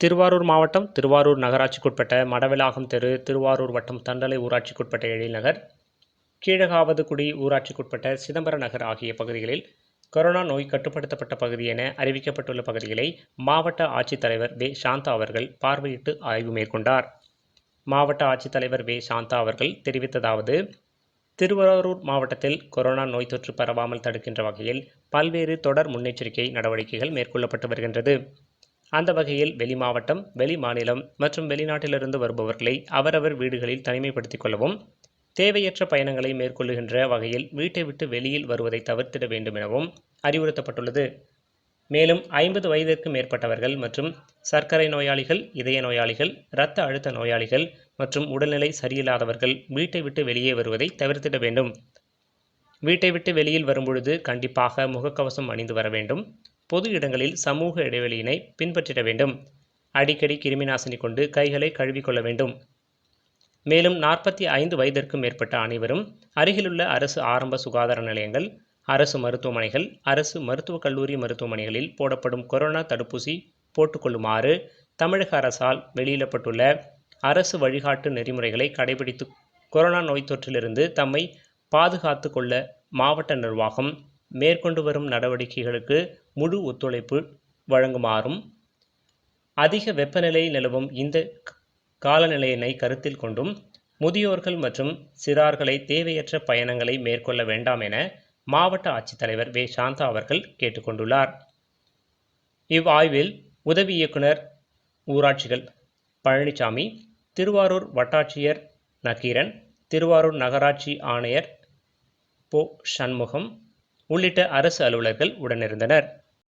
திருவாரூர் மாவட்டம் திருவாரூர் நகராட்சிக்குட்பட்ட மடவிலாகம் தெரு திருவாரூர் வட்டம் தண்டலை ஊராட்சிக்குட்பட்ட எழில்நகர் கீழகாவதுகுடி ஊராட்சிக்குட்பட்ட சிதம்பர நகர் ஆகிய பகுதிகளில் கொரோனா நோய் கட்டுப்படுத்தப்பட்ட பகுதி என அறிவிக்கப்பட்டுள்ள பகுதிகளை மாவட்ட ஆட்சித்தலைவர் வே. சாந்தா அவர்கள் பார்வையிட்டு ஆய்வு மேற்கொண்டார். மாவட்ட ஆட்சித்தலைவர் வே. சாந்தா அவர்கள் தெரிவித்ததாவது திருவாரூர் மாவட்டத்தில் கொரோனா நோய் தொற்று பரவாமல் தடுக்கின்ற வகையில் பல்வேறு தொடர் முன்னெச்சரிக்கை நடவடிக்கைகள் மேற்கொள்ளப்பட்டு வருகின்றது. அந்த வகையில் வெளி மாவட்டம் வெளி மாநிலம் மற்றும் வெளிநாட்டிலிருந்து வருபவர்களை அவரவர் வீடுகளில் தனிமைப்படுத்திக் கொள்ளவும் தேவையற்ற பயணங்களை மேற்கொள்ளுகின்ற வகையில் வீட்டை விட்டு வெளியில் வருவதை தவிர்த்திட வேண்டும் எனவும் அறிவுறுத்தப்பட்டுள்ளது. மேலும் ஐம்பது வயதிற்கு மேற்பட்டவர்கள் மற்றும் சர்க்கரை நோயாளிகள் இதய நோயாளிகள் இரத்த அழுத்த நோயாளிகள் மற்றும் உடல்நிலை சரியில்லாதவர்கள் வீட்டை விட்டு வெளியே வருவதை தவிர்த்திட வேண்டும். வீட்டை விட்டு வெளியில் வரும்பொழுது கண்டிப்பாக முகக்கவசம் அணிந்து வர வேண்டும். பொது இடங்களில் சமூக இடைவெளியினை பின்பற்றிட வேண்டும். அடிக்கடி கிருமிநாசினி கொண்டு கைகளை கழுவிக்கொள்ள வேண்டும். மேலும் நாற்பத்தி ஐந்து வயதிற்கும் மேற்பட்ட அனைவரும் அருகிலுள்ள அரசு ஆரம்ப சுகாதார நிலையங்கள் அரசு மருத்துவமனைகள் அரசு மருத்துவக் கல்லூரி மருத்துவமனைகளில் போடப்படும் கொரோனா தடுப்பூசி போட்டுக்கொள்ளுமாறு தமிழக அரசால் வெளியிடப்பட்டுள்ள அரசு வழிகாட்டு நெறிமுறைகளை கடைபிடித்து கொரோனா நோய் தொற்றிலிருந்து தம்மை பாதுகாத்து கொள்ள மாவட்ட நிர்வாகம் மேற்கொண்டு வரும் நடவடிக்கைகளுக்கு முழு ஒத்துழைப்பு வழங்குமாறும் அதிக வெப்பநிலை நிலவும் இந்த காலநிலையினை கருத்தில் கொண்டும் முதியோர்கள் மற்றும் சிறார்களை தேவையற்ற பயணங்களை மேற்கொள்ள வேண்டாம் என மாவட்ட ஆட்சித்தலைவர் வே. சாந்தா அவர்கள் கேட்டுக்கொண்டுள்ளார். இவ்வாய்வில் உதவி இயக்குனர் ஊராட்சிகள் பழனிசாமி திருவாரூர் வட்டாட்சியர் நக்கீரன் திருவாரூர் நகராட்சி ஆணையர் பொ. சண்முகம் உள்ளிட்ட அரசு அலுவலர்கள் உடனிருந்தனர்.